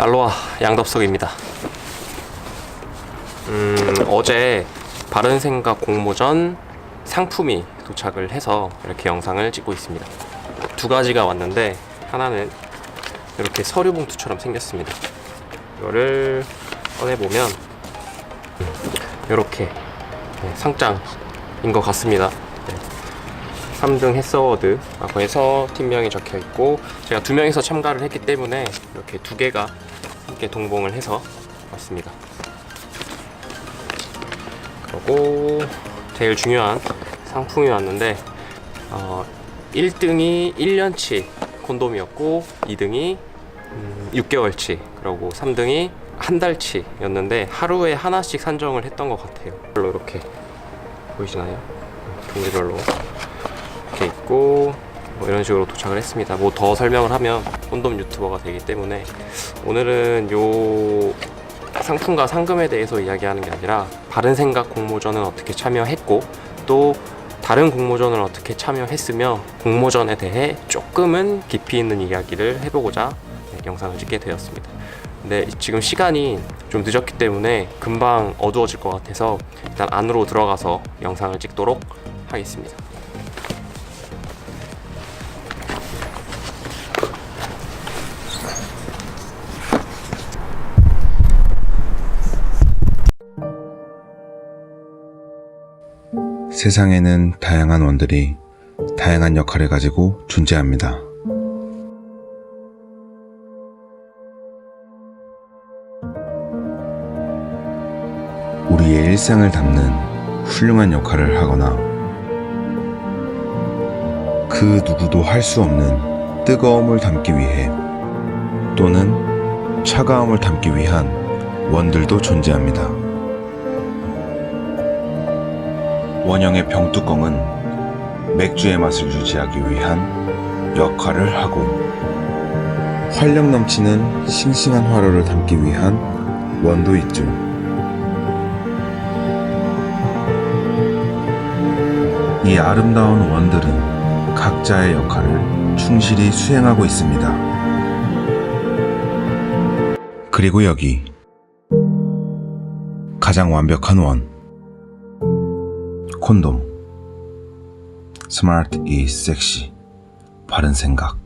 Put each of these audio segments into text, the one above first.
알로하 양덥석입니다. 음, 어제 바른생각 공모전 상품이 도착을 해서 이렇게 영상을 찍고 있습니다. 두 가지가 왔는데 하나는 이렇게 서류 봉투처럼 생겼습니다. 이거를 꺼내 보면 이렇게 네, 상장인 것 같습니다. 네. 3등 해서워드라고 해서 팀명이 적혀 있고 제가 두 명이서 참가를 했기 때문에 이렇게 두 개가 함께 동봉을 해서 왔습니다. 그리고 제일 중요한 상품이 왔는데 어, 1등이 1년치 콘돔이었고 2등이 음, 6개월치 그리고 3등이 한 달치였는데 하루에 하나씩 산정을 했던 것 같아요. 별로 이렇게 보이시나요? 종류별로 이렇게 있고 뭐 이런 식으로 도착을 했습니다. 뭐 더 설명을 하면 콘돔 유튜버가 되기 때문에 오늘은 요 상품과 상금에 대해서 이야기하는 게 아니라 바른 생각 공모전은 어떻게 참여했고 또 다른 공모전을 어떻게 참여했으며 공모전에 대해 조금은 깊이 있는 이야기를 해보고자 네, 영상을 찍게 되었습니다. 근데 지금 시간이 좀 늦었기 때문에 금방 어두워질 것 같아서 일단 안으로 들어가서 영상을 찍도록 하겠습니다. 세상에는 다양한 원들이 다양한 역할을 가지고 존재합니다. 우리의 일상을 담는 훌륭한 역할을 하거나 그 누구도 할 수 없는 뜨거움을 담기 위해 또는 차가움을 담기 위한 원들도 존재합니다. 원형의 병뚜껑은 맥주의 맛을 유지하기 위한 역할을 하고 활력 넘치는 싱싱한 화로를 담기 위한 원도 있죠. 이 아름다운 원들은 각자의 역할을 충실히 수행하고 있습니다. 그리고 여기 가장 완벽한 원. 콘돔 스마트 is 섹시 바른 생각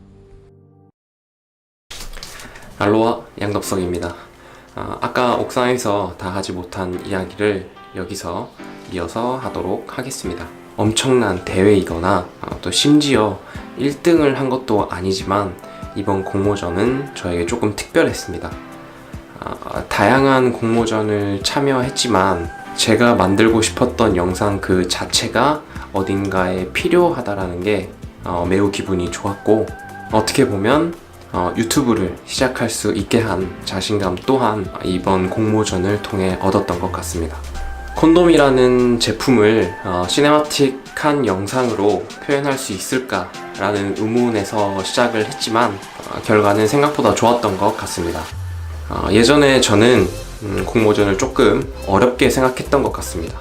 알로하 양덕석입니다. 아, 아까 옥상에서 다 하지 못한 이야기를 여기서 이어서 하도록 하겠습니다. 엄청난 대회이거나 아, 또 심지어 1등을 한 것도 아니지만 이번 공모전은 저에게 조금 특별했습니다. 아, 다양한 공모전을 참여했지만 제가 만들고 싶었던 영상 그 자체가 어딘가에 필요하다라는 게 어, 매우 기분이 좋았고 어떻게 보면 어, 유튜브를 시작할 수 있게 한 자신감 또한 이번 공모전을 통해 얻었던 것 같습니다. 콘돔이라는 제품을 어, 시네마틱한 영상으로 표현할 수 있을까라는 의문에서 시작을 했지만 어, 결과는 생각보다 좋았던 것 같습니다. 어, 예전에 저는 음, 공모전을 조금 어렵게 생각했던 것 같습니다.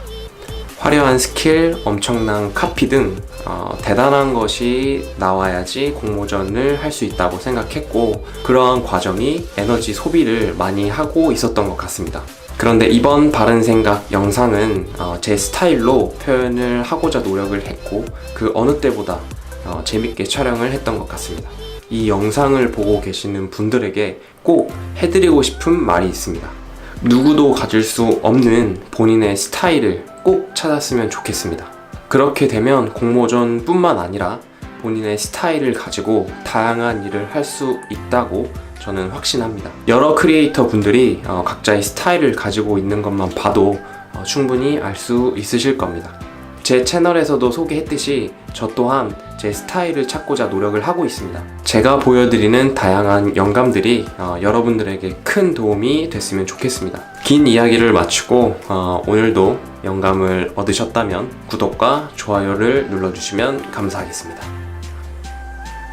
화려한 스킬, 엄청난 카피 등 어, 대단한 것이 나와야지 공모전을 할 수 있다고 생각했고 그러한 과정이 에너지 소비를 많이 하고 있었던 것 같습니다. 그런데 이번 바른 생각 영상은 어, 제 스타일로 표현을 하고자 노력을 했고 그 어느 때보다 어, 재밌게 촬영을 했던 것 같습니다. 이 영상을 보고 계시는 분들에게 꼭 해드리고 싶은 말이 있습니다. 누구도 가질 수 없는 본인의 스타일을 꼭 찾았으면 좋겠습니다. 그렇게 되면 공모전 뿐만 아니라 본인의 스타일을 가지고 다양한 일을 할 수 있다고 저는 확신합니다. 여러 크리에이터 분들이 어, 각자의 스타일을 가지고 있는 것만 봐도 어, 충분히 알 수 있으실 겁니다. 제 채널에서도 소개했듯이 저 또한 제 스타일을 찾고자 노력을 하고 있습니다. 제가 보여드리는 다양한 영감들이 어, 여러분들에게 큰 도움이 됐으면 좋겠습니다. 긴 이야기를 마치고 어, 오늘도 영감을 얻으셨다면 구독과 좋아요를 눌러주시면 감사하겠습니다.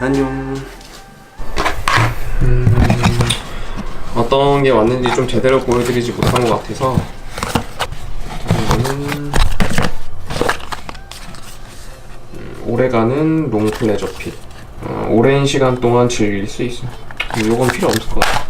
안녕. 음, 어떤 게 왔는지 좀 제대로 보여드리지 못한 것 같아서 이거는 오래가는 롱 플레저 핏. 어, 오랜 시간 동안 즐길 수 있어. 요건 필요 없을 것 같아.